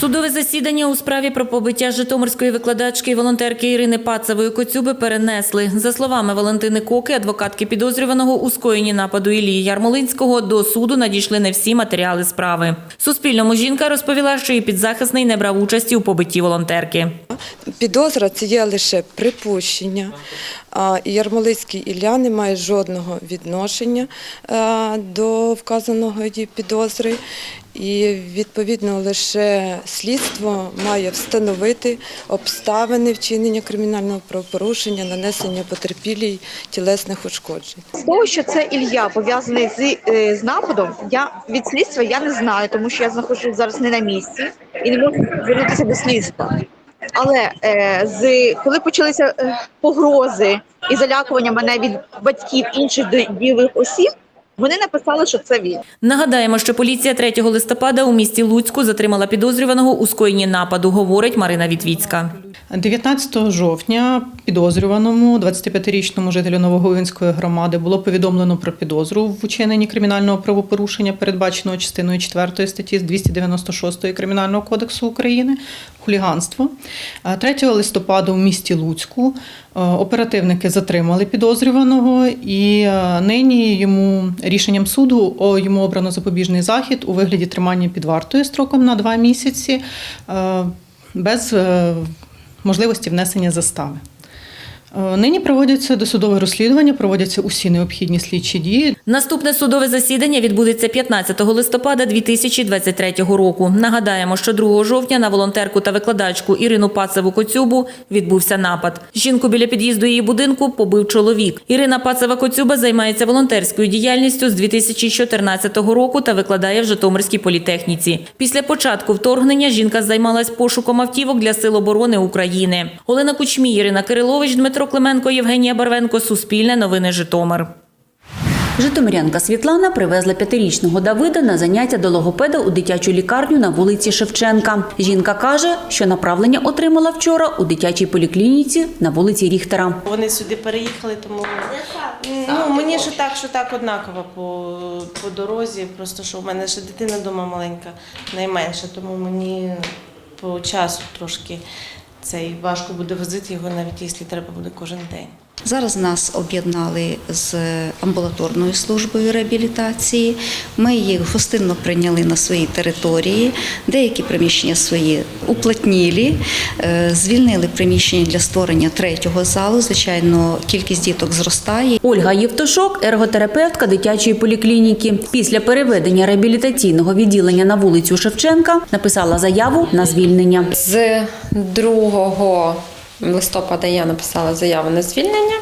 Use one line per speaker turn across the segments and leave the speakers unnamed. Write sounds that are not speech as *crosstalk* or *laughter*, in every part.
Судове засідання у справі про побиття житомирської викладачки і волонтерки Ірини Пацевої Коцюби перенесли. За словами Валентини Коки, адвокатки підозрюваного у скоєнні нападу Ілії Ярмолинського, до суду надійшли не всі матеріали справи. Суспільному жінка розповіла, що її підзахисний не брав участі у побитті волонтерки.
Підозра це є лише припущення. Ярмолицький Ілля не має жодного відношення е, до вказаного підозри. І відповідно лише слідство має встановити обставини вчинення кримінального правопорушення, нанесення потерпілій тілесних ушкоджень.
З того, що це Ілля пов'язаний з, е, з нападом, я від слідства я не знаю, тому що я знаходжусь зараз не на місці і не можу звернутися до слідства. Але е, з коли почалися е, погрози і залякування мене від батьків інших дієвих осіб, вони написали, що це він.
Нагадаємо, що поліція 3 листопада у місті Луцьку затримала підозрюваного у скоєнні нападу, говорить Марина Вітвіцька.
19 жовтня підозрюваному 25-річному жителю Новоговінської громади було повідомлено про підозру в учиненні кримінального правопорушення, передбаченого частиною 4 статті 296 Кримінального кодексу України хуліганство. Е, 3 листопада у місті Луцьку е, оперативники затримали підозрюваного, і е, нині йому рішенням суду йому обрано запобіжний захід у вигляді тримання під вартою строком на два місяці е, без можливості внесення застави. Е, Нині проводяться досудове розслідування, проводяться усі необхідні слідчі дії.
Наступне судове засідання відбудеться 15 листопада 2023 року. Нагадаємо, що 2 жовтня на волонтерку та викладачку Ірину Пацеву Коцюбу відбувся напад. Жінку біля під'їзду її будинку побив чоловік. Ірина Пацева Коцюба займається волонтерською діяльністю з 2014 року та викладає в Житомирській політехніці. Після початку вторгнення жінка займалась пошуком автівок для сил оборони України. Олена Кучмій, Ірина Кирилович, Дмитро Клименко, Євгенія Барвенко. Суспільне новини Житомир.
Житомирянка Світлана привезла п'ятирічного Давида на заняття до логопеда у дитячу лікарню на вулиці Шевченка. Жінка каже, що направлення отримала вчора у дитячій поліклініці на вулиці Ріхтера.
Вони сюди переїхали, тому ну мені що так, що так однаково по, по дорозі. Просто що в мене ще дитина вдома маленька, найменша, тому мені по часу трошки цей важко буде возити його, навіть якщо треба буде кожен день.
Зараз нас об'єднали з амбулаторною службою реабілітації. Ми їх гостинно прийняли на своїй території. Деякі приміщення свої уплотнілі, е, звільнили приміщення для створення третього залу. Звичайно, кількість діток зростає.
Ольга Євтушок, ерготерапевтка дитячої поліклініки. Після переведення реабілітаційного відділення на вулицю Шевченка написала заяву на звільнення.
З 2 листопада я написала заяву на звільнення.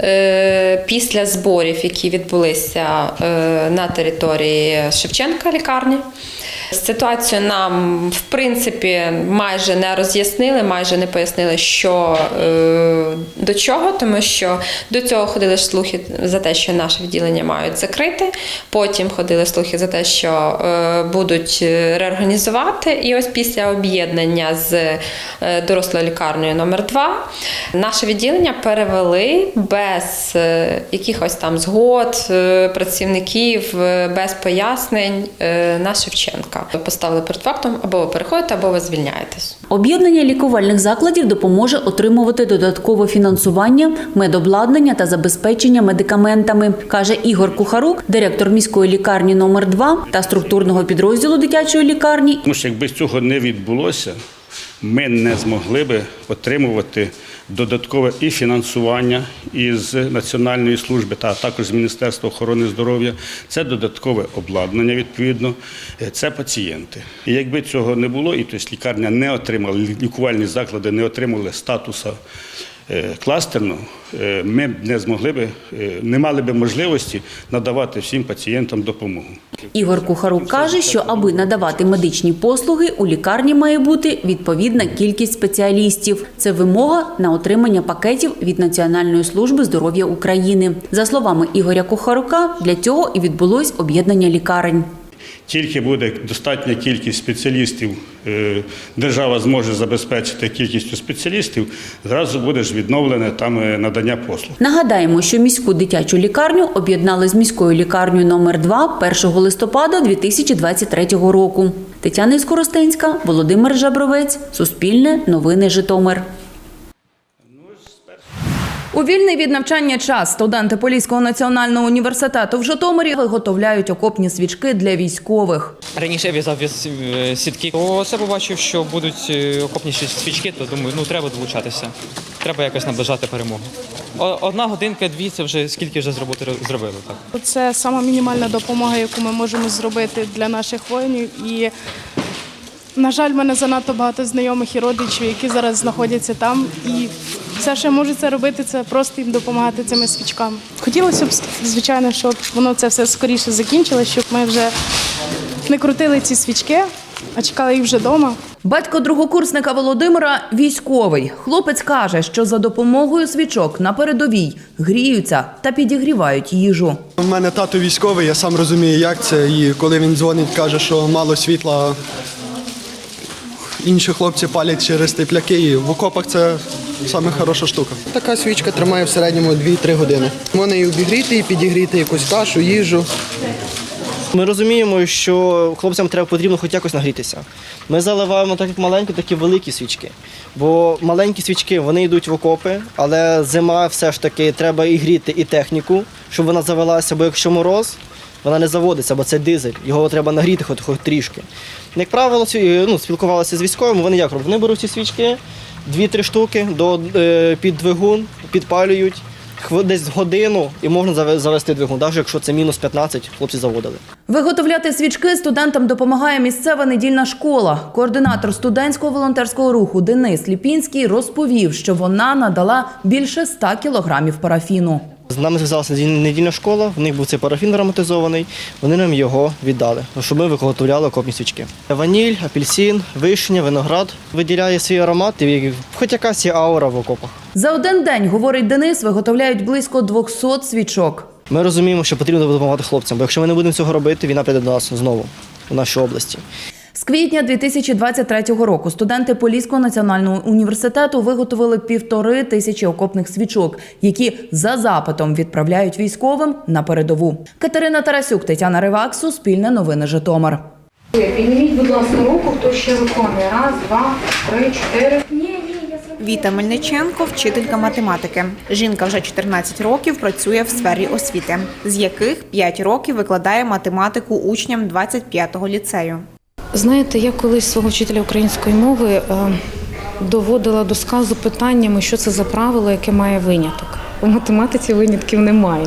Е, Після зборів, які відбулися е, на території Шевченка лікарні, ситуацію нам, в принципі, майже не роз'яснили, майже не пояснили, що е, до чого, тому що до цього ходили слухи за те, що наше відділення мають закрити. Потім ходили слухи за те, що е, будуть реорганізувати. І ось після об'єднання з е, дорослою лікарнею номер 2 наше відділення перевели без е, якихось там згод е, працівників, е, без пояснень е, на Шевченка. Поставили перед фактом або ви переходите, або ви звільняєтесь.
Об'єднання лікувальних закладів допоможе отримувати додаткове фінансування, медобладнання та забезпечення медикаментами, каже Ігор Кухарук, директор міської лікарні номер 2 та структурного підрозділу дитячої лікарні
Тому що якби цього не відбулося, ми не змогли би отримувати додаткове і фінансування із Національної служби, та також з Міністерства охорони здоров'я. Це додаткове обладнання, відповідно, е, це пацієнти. І якби цього не було, і тобто лікарня не отримала, лікувальні заклади не отримали статуса е, е, ми б не змогли би, е, не мали би можливості надавати всім пацієнтам допомогу.
Ігор Кухарук каже, що аби надавати медичні послуги, у лікарні має бути відповідна кількість спеціалістів. Це вимога на отримання пакетів від Національної служби здоров'я України. За словами Ігоря Кухарука, для цього і відбулось об'єднання лікарень.
Тільки буде достатня кількість спеціалістів, е, держава зможе забезпечити кількістю спеціалістів, зразу буде ж відновлене там е, надання послуг.
Нагадаємо, що міську дитячу лікарню об'єднали з міською лікарнею номер 2 1 листопада 2023 року. Тетяна Іскоростенська, Володимир Жабровець, Суспільне, Новини Житомир.
У вільний від навчання час студенти Поліського національного університету в Житомирі виготовляють окопні свічки для військових.
Раніше я в'язав е, сітки. Оце побачив, що будуть е, окопні свічки, то думаю, ну треба долучатися. Треба якось наближати перемогу. Одна годинка, дві це вже скільки вже з роботи зробили. Так.
Це сама мінімальна допомога, яку ми можемо зробити для наших воїнів. І, на жаль, в мене занадто багато знайомих і родичів, які зараз знаходяться там. І все, що я можу це робити, це просто їм допомагати цими свічками. Хотілося б, звичайно, щоб воно це все скоріше закінчилося, щоб ми вже не крутили ці свічки, а чекали їх вже вдома.
Батько другокурсника Володимира військовий. Хлопець каже, що за допомогою свічок на передовій гріються та підігрівають їжу.
У мене тато військовий, я сам розумію, як це. І коли він дзвонить, каже, що мало світла, інші хлопці палять через тепляки. І в окопах це саме хороша штука. Така свічка тримає в середньому 2-3 години. Можна і обігріти, і підігріти якусь кашу, їжу.
Ми розуміємо, що хлопцям треба потрібно хоч якось нагрітися. Ми заливаємо так як маленькі, так і великі свічки. Бо маленькі свічки вони йдуть в окопи, але зима все ж таки треба і гріти, і техніку, щоб вона завелася, бо якщо мороз, вона не заводиться, бо це дизель, його треба нагріти хоч, хоч трішки. Як правило, сві- ну, спілкувалися з військовими, вони як роблять? Вони беруть ці свічки, дві-три штуки до, е, під двигун, підпалюють. Десь годину і можна завести двигун, навіть якщо це мінус 15, хлопці заводили.
Виготовляти свічки студентам допомагає місцева недільна школа. Координатор студентського волонтерського руху Денис Ліпінський розповів, що вона надала більше 100 кілограмів парафіну.
З нами зв'язалася неділь- недільна школа, в них був цей парафін ароматизований, вони нам його віддали, щоб ми виготовляли окопні свічки. Ваніль, апельсин, вишня, виноград виділяє свій аромат і хоч якась є аура в окопах.
За один день, говорить Денис, виготовляють близько 200 свічок.
Ми розуміємо, що потрібно допомагати хлопцям, бо якщо ми не будемо цього робити, війна прийде до нас знову, у нашій області.
Квітня 2023 року студенти Поліського національного університету виготовили півтори тисячі окопних свічок, які за запитом відправляють військовим на передову. Катерина Тарасюк, Тетяна Ривак, Суспільне новини Житомир.
Підніміть, будь ласка, руку, хто ще виконує. Раз, два, три, чотири.
Віта Мельниченко, вчителька математики. Жінка вже 14 років працює в сфері освіти, з яких 5 років викладає математику учням 25-го ліцею.
Знаєте, я колись свого вчителя української мови е, доводила до сказу питаннями, що це за правило, яке має виняток. У математиці винятків немає.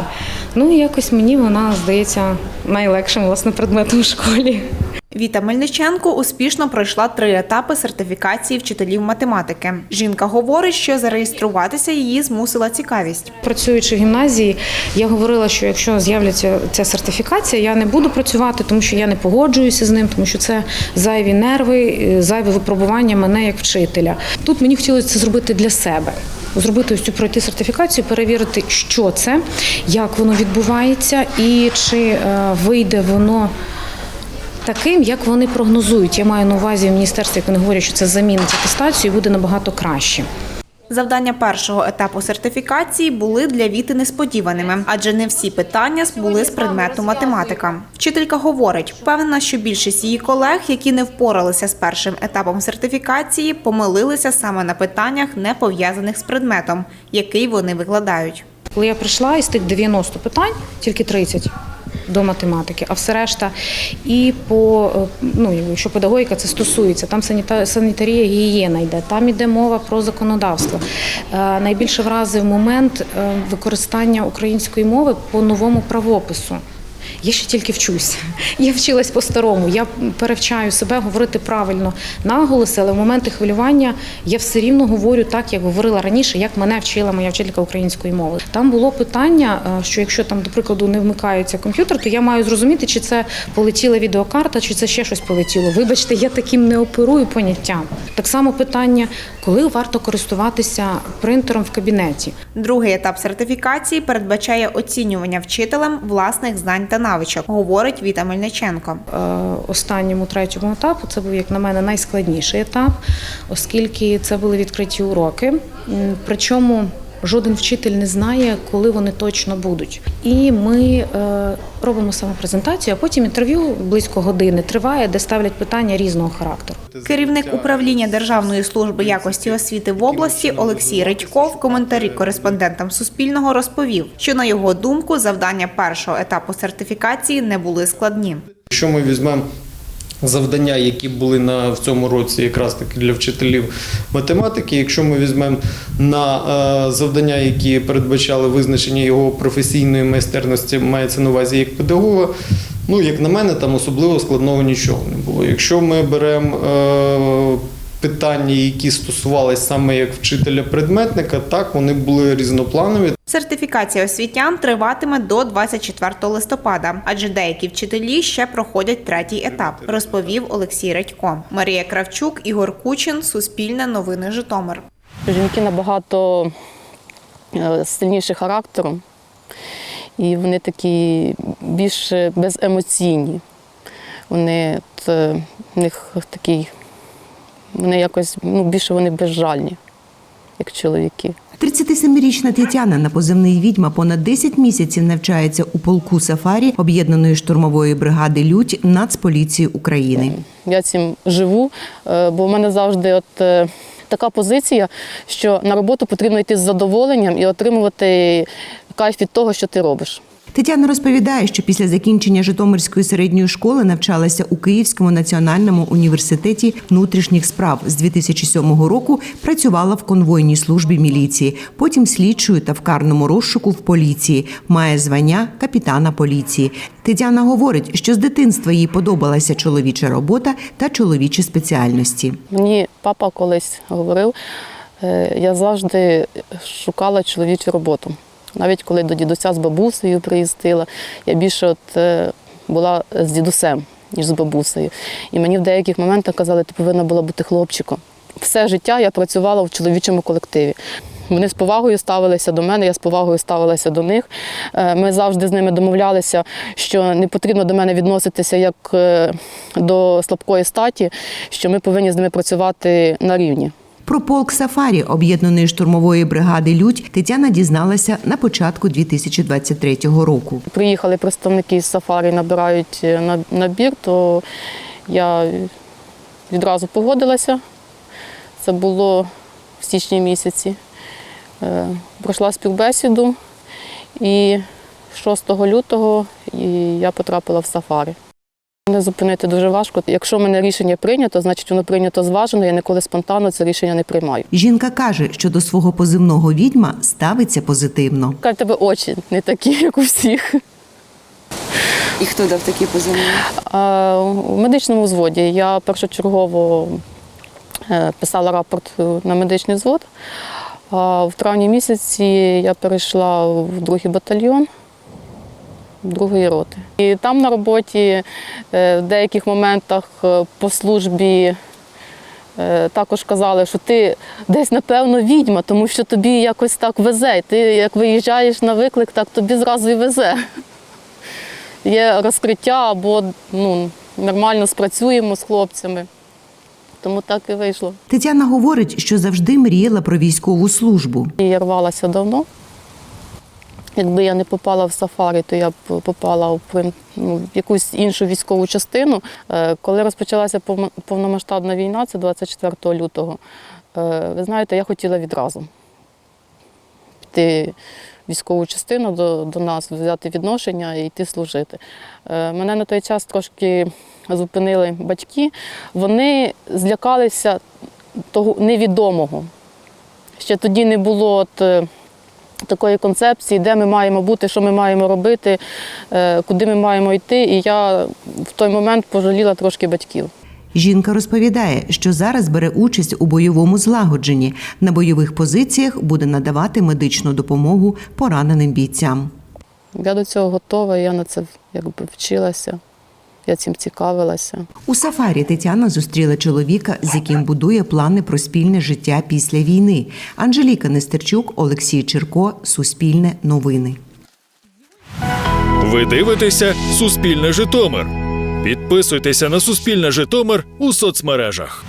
Ну і якось мені вона здається найлегшим власне предметом в школі.
Віта Мельниченко успішно пройшла три етапи сертифікації вчителів математики. Жінка говорить, що зареєструватися її змусила цікавість.
Працюючи в гімназії, я говорила, що якщо з'являться ця сертифікація, я не буду працювати, тому що я не погоджуюся з ним, тому що це зайві нерви, е, зайве випробування мене як вчителя. Тут мені хотілося це зробити для себе. Зробити ось цю пройти сертифікацію, перевірити, що це, як воно відбувається, і чи е, вийде воно таким, як вони прогнозують. Я маю на увазі в міністерстві, як вони говорять, що це замінить атестацію і буде набагато краще.
Завдання першого етапу сертифікації були для Віти несподіваними, адже не всі питання були з предмету математика. Вчителька говорить, впевнена, що більшість її колег, які не впоралися з першим етапом сертифікації, помилилися саме на питаннях, не пов'язаних з предметом, який вони викладають.
Коли я прийшла із тих 90 питань, тільки 30 до математики, а все решта і по е, ну, якщо педагогіка це стосується, там саніта- санітарія, гігієна йде, там іде мова про законодавство. Е, Найбільше вразив момент е, використання української мови по новому правопису. Я ще тільки вчусь. Я вчилась по-старому. Я перевчаю себе говорити правильно наголоси, але в моменти хвилювання я все рівно говорю так, як говорила раніше, як мене вчила моя вчителька української мови. Там було питання, е, що якщо там, до прикладу, не вмикається комп'ютер, то я маю зрозуміти, чи це полетіла відеокарта, чи це ще щось полетіло. Вибачте, я таким не оперую поняттям. Так само питання, коли варто користуватися принтером в кабінеті.
Другий етап сертифікації передбачає оцінювання вчителем власних знань та навичок, говорить Віта Мельниченко.
Е, останньому третьому етапу це був, як на мене, найскладніший етап, оскільки це були відкриті уроки. Причому Жоден вчитель не знає, коли вони точно будуть. І ми е, робимо саме презентацію, а потім інтерв'ю близько години триває, де ставлять питання різного характеру.
Керівник управління Державної служби якості освіти в області Олексій Редько в коментарі кореспондентам Суспільного розповів, що на його думку завдання першого етапу сертифікації не були складні.
Якщо ми візьмемо завдання, які були на в цьому році, якраз таки для вчителів математики, якщо ми візьмемо на е, завдання, які передбачали визначення його професійної майстерності, мається на увазі як педагога. Ну, як на мене, там особливо складного нічого не було. Якщо ми беремо е, питання, які стосувалися саме як вчителя-предметника, так вони були різнопланові.
Сертифікація освітян триватиме до 24 листопада, адже деякі вчителі ще проходять третій етап, розповів Олексій Редько. Марія Кравчук, Ігор Кучин, Суспільне новини Житомир.
Жінки набагато е, сильніші характером, і вони такі більш беземоційні. Вони от, е, в них такий, вони якось ну, більше вони безжальні, як чоловіки.
37-річна Тетяна на позивний відьма понад 10 місяців навчається у полку сафарі об'єднаної штурмової бригади Лють Нацполіції України.
Я цим живу, е, бо в мене завжди от е, така позиція, що на роботу потрібно йти з задоволенням і отримувати кайф від того, що ти робиш.
Тетяна розповідає, що після закінчення Житомирської середньої школи навчалася у Київському національному університеті внутрішніх справ. З 2007 року працювала в конвойній службі міліції, потім слідчою та в карному розшуку в поліції. Має звання капітана поліції. Тетяна говорить, що з дитинства їй подобалася чоловіча робота та чоловічі спеціальності.
Мені папа колись говорив, е, я завжди шукала чоловічу роботу. Навіть коли до дідуся з бабусею приїздила, я більше от е, була з дідусем, ніж з бабусею. І мені в деяких моментах казали, ти повинна була бути хлопчиком. Все життя я працювала в чоловічому колективі. Вони з повагою ставилися до мене, я з повагою ставилася до них. Е, Ми завжди з ними домовлялися, що не потрібно до мене відноситися як е, до слабкої статі, що ми повинні з ними працювати на рівні.
Про полк сафарі об'єднаної штурмової бригади Лють Тетяна дізналася на початку 2023 року.
Приїхали представники з сафарі, набирають е, набір, то я відразу погодилася. Це було в січні місяці. Е, Пройшла співбесіду і 6 лютого я потрапила в сафарі. Не зупинити дуже важко. Якщо в мене рішення прийнято, значить воно прийнято зважено. Я ніколи спонтанно це рішення не приймаю.
Жінка каже, що до свого позивного відьма ставиться позитивно.
Кажуть, тебе очі не такі, як у всіх.
І хто дав такі позивні?
У медичному взводі я першочергово е, писала рапорт на медичний взвод. А в травні місяці я перейшла в другий батальйон другої роти. І там на роботі е, в деяких моментах е, по службі е, також казали, що ти десь, напевно, відьма, тому що тобі якось так везе. І Ти як виїжджаєш на виклик, так тобі зразу і везе. *laughs* Є розкриття або ну, нормально спрацюємо з хлопцями. Тому так і вийшло.
Тетяна говорить, що завжди мріяла про військову службу.
Я рвалася давно. Якби я не попала в сафарі, то я б попала в ну, якусь іншу військову частину. Е, Коли розпочалася повномасштабна війна, це 24 лютого, е, ви знаєте, я хотіла відразу піти в військову частину до, до нас, взяти відношення і йти служити. Е, Мене на той час трошки зупинили батьки. Вони злякалися того невідомого. Ще тоді не було от, такої концепції, де ми маємо бути, що ми маємо робити, е, куди ми маємо йти. І я в той момент пожаліла трошки батьків.
Жінка розповідає, що зараз бере участь у бойовому злагодженні. На бойових позиціях буде надавати медичну допомогу пораненим бійцям.
Я до цього готова, я на це якби вчилася, я цим цікавилася.
У сафарі Тетяна зустріла чоловіка, з яким будує плани про спільне життя після війни. Анжеліка Нестерчук, Олексій Черко, Суспільне новини.
Ви дивитеся Суспільне Житомир. Підписуйтеся на Суспільне Житомир у соцмережах.